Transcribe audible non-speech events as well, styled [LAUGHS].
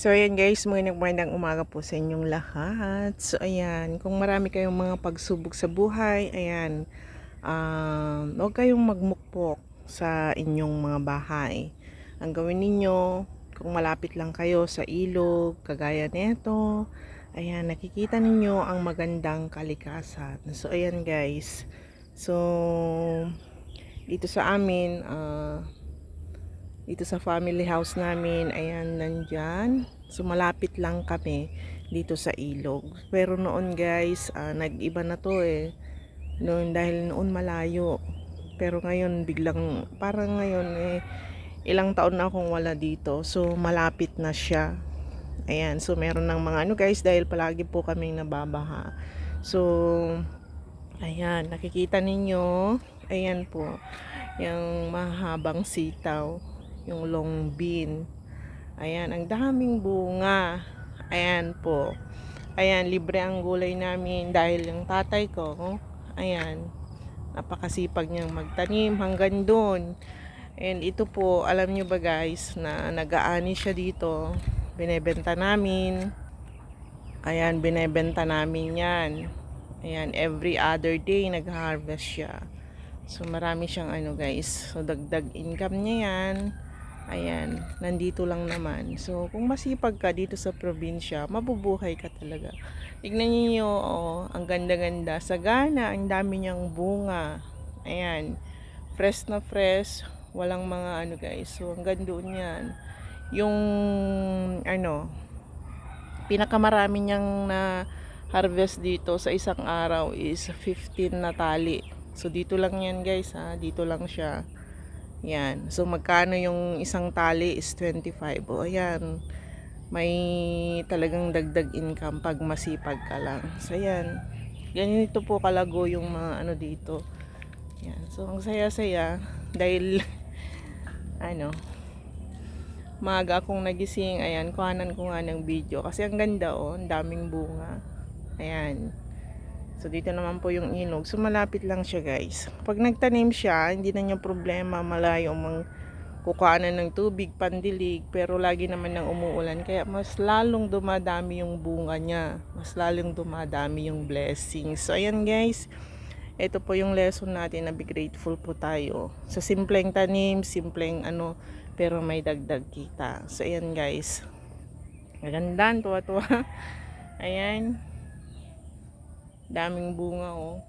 So ayan guys, magandang magandang umaga po sa inyong lahat. So ayan, kung marami kayong mga pagsubok sa buhay, ayan, um, huwag kayong magmukpok sa inyong mga bahay. Ang gawin ninyo, kung malapit lang kayo sa ilog, kagaya nito, ayan, nakikita ninyo ang magandang kalikasan. So ayan guys, so dito sa amin, ah, dito sa family house namin, ayan, nandyan. So, malapit lang kami dito sa ilog. Pero noon guys, ah, nag-iba na to eh. Noon, dahil noon malayo. Pero ngayon, biglang, parang ngayon eh, ilang taon na akong wala dito. So, malapit na siya. Ayan, so meron ng mga ano guys, dahil palagi po kaming nababaha. So, ayan, nakikita ninyo, ayan po, yung mahabang sitaw yung long bean. Ayan, ang daming bunga. Ayan po. Ayan, libre ang gulay namin dahil yung tatay ko, ayan, napakasipag niyang magtanim hanggang doon. And ito po, alam niyo ba guys, na nag-aani siya dito. Binebenta namin. Ayan, binebenta namin yan. Ayan, every other day nag-harvest siya. So, marami siyang ano guys. So, dagdag income niya yan. Ayan, nandito lang naman. So, kung masipag ka dito sa probinsya, mabubuhay ka talaga. Tignan niyo, oh, ang ganda-ganda. Sagana, ang dami niyang bunga. Ayan, fresh na fresh. Walang mga ano guys. So, hanggang doon yan. Yung, ano, pinakamarami niyang na harvest dito sa isang araw is 15 na tali. So, dito lang yan guys ha. Dito lang siya. Yan. So, magkano yung isang tali is 25. O, ayan. May talagang dagdag income pag masipag ka lang. So, ayan. Ganito po kalago yung mga ano dito. Yan. So, ang saya-saya. Dahil, [LAUGHS] ano, maaga akong nagising. Ayan, kuhanan ko nga ng video. Kasi ang ganda, oh. Ang daming bunga. Ayan. So, dito naman po yung ilog. So, malapit lang siya, guys. Pag nagtanim siya, hindi na niya problema. Malayo mang kukuhanan ng tubig, pandilig. Pero lagi naman nang umuulan. Kaya mas lalong dumadami yung bunga niya. Mas lalong dumadami yung blessings. So, ayan, guys. Ito po yung lesson natin na be grateful po tayo. Sa simpleng tanim, simpleng ano, pero may dagdag kita. So, ayan, guys. Magandang, tuwa-tuwa. [LAUGHS] Ayan daming bunga oh